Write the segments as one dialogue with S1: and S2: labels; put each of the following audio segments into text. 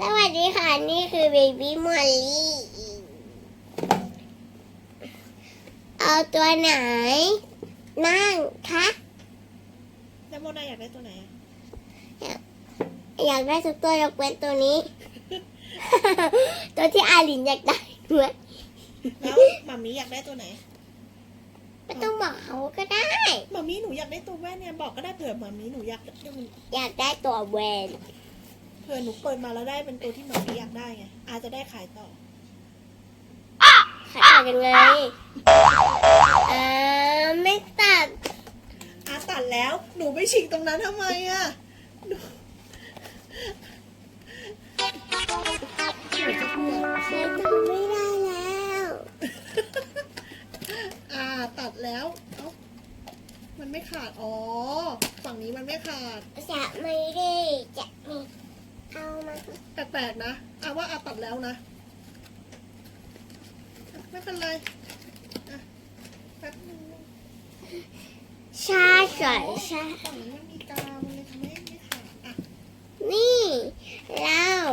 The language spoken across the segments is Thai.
S1: สวัสดีค่ะ นี่คือเบบี้มอลลี่เอาตัวไหน นั่งคะ
S2: แล้วโมนาอยากได้ตัวไหนอะ
S1: อยากได้ทุกตัวยกเว้นตัวนี้ ตัวที่อาลินอยากได้ด้วย
S2: แล้วหมามีอยากได้ตัวไหน
S1: ไม่ต้องบอกเขาก็ได้
S2: หมามีหนูอยากได้ตัวแว่นเนี่ยบอกก็ได้เผื่อหมามีหนูอยากได้มัน
S1: อยากได้ตัวแวน
S2: เผื่อหนูเปิดมาแล้วได้เป็นตัวที่หมามีอยากได้ไงอาจจะได้ขายต่อ
S1: ขายยังไงอ่าไม่ตัด
S2: อาตัดแล้วหนูไปฉีกตรงนั้นทำไมอะหนูหนูจะเบื่อ
S1: ใช้ทำไม่ได้แล้ว
S2: อ่าตัดแล้วเอ้ามันไม่ขาด อ๋อ ฝั่งนี้มันไม่ขาด
S1: จะไม่ได้จะไม่ เอามา
S2: แปลกๆนะอาว่าอาตัดแล้วนะ ไม่เป็นไรแป๊บนึง
S1: ชาใส่ชา
S2: ฝั่งนี้มันมีกาวมันเลยทำให้ไม่ขาดอะ
S1: นี่แล้ว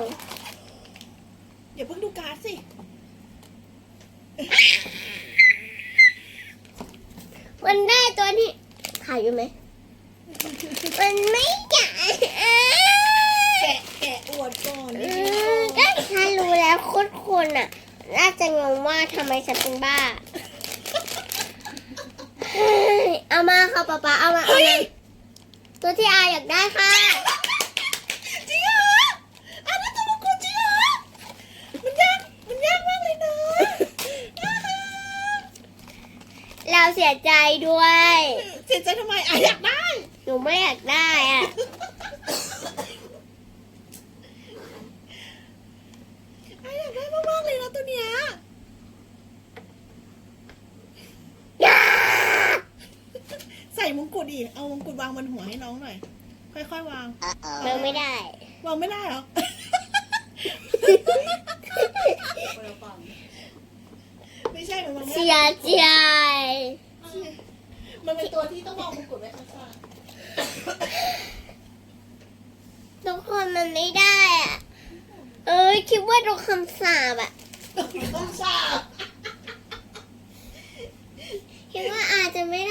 S2: เดี๋ยวเพิ่งดูการ์ดสิ
S1: มันได้ตัวที่ขายอยู่ไหมมันไม่ใหญ่อะ
S2: แกะแกะอวดก่อน
S1: อื
S2: นิดนึง
S1: มก็ฉันรู้แล้วโค นคนอะ น่าจะงงว่าทำไมฉันเป็นบ้าเฮ้ยเอามาค่ะป๊าป๊าเอามาเอามาตัวที่อาอยากได้ค่ะ
S2: จริงเหรออะแล้วตัวมังกรจริงเหรอมันยาก มันยากมากเลยนะ
S1: เราเสียใจด้วย
S2: เสียใจทำไมอะอยากได้
S1: หนูไม่อยากได้อะ
S2: อะอยากได้มากๆเลยนะตัวเนี้ยใส่มง กุฎอีกเอามงกุฎวางบนหัวให้น้องหน่อย ค่อยๆวาง
S1: มันไม่ได้
S2: วางไม่ได้เหรอ ไม่ใช่มันวางไม่
S1: เสี
S2: ได้
S1: ยใจ
S2: มันเป็นตัวที่ต้องวางมงกุฎไว้ข้าง
S1: ทุกคนมันไม่ได้อะเอ้ยคิดว่าโดนคำสาบอะ
S2: ๆต้องสาบ
S1: คิดว่าอาจจะไม่ได้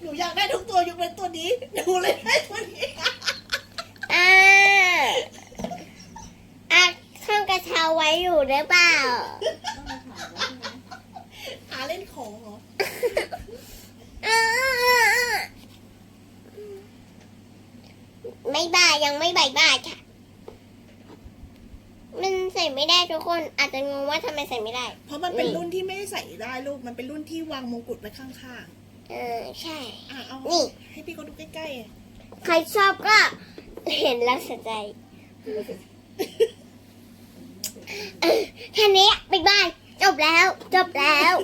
S2: หนูอยากได้ทุกตัวยกเว้นตัวนี้ หนูเลยได้ตัวนี้
S1: อ่าอะข้างกระเช้าไว้อยู่หรือเปล่า
S2: หาเล่นของเหรอ
S1: อ่าไม่บ่ายยังไม่บ่ายบ่ายค่ะ มันใส่ไม่ได้ทุกคน อาจจะงงว่าทำไมใส่ไม่ได้
S2: เพราะมันเป็น
S1: นี่
S2: รุ่นที่ไม่ได้ใส่ได้ลูก มันเป็นรุ่นที่วางมงกุฎไว้ข้าง
S1: เออใช่
S2: ๆอะเอา
S1: นี่
S2: ให้พี่เขาดูใกล้ๆอะ
S1: ใครชอบก็เห็นแล้วเสียใจเออแค่นี้บ๊ายบายจบแล้ว จบแล้ว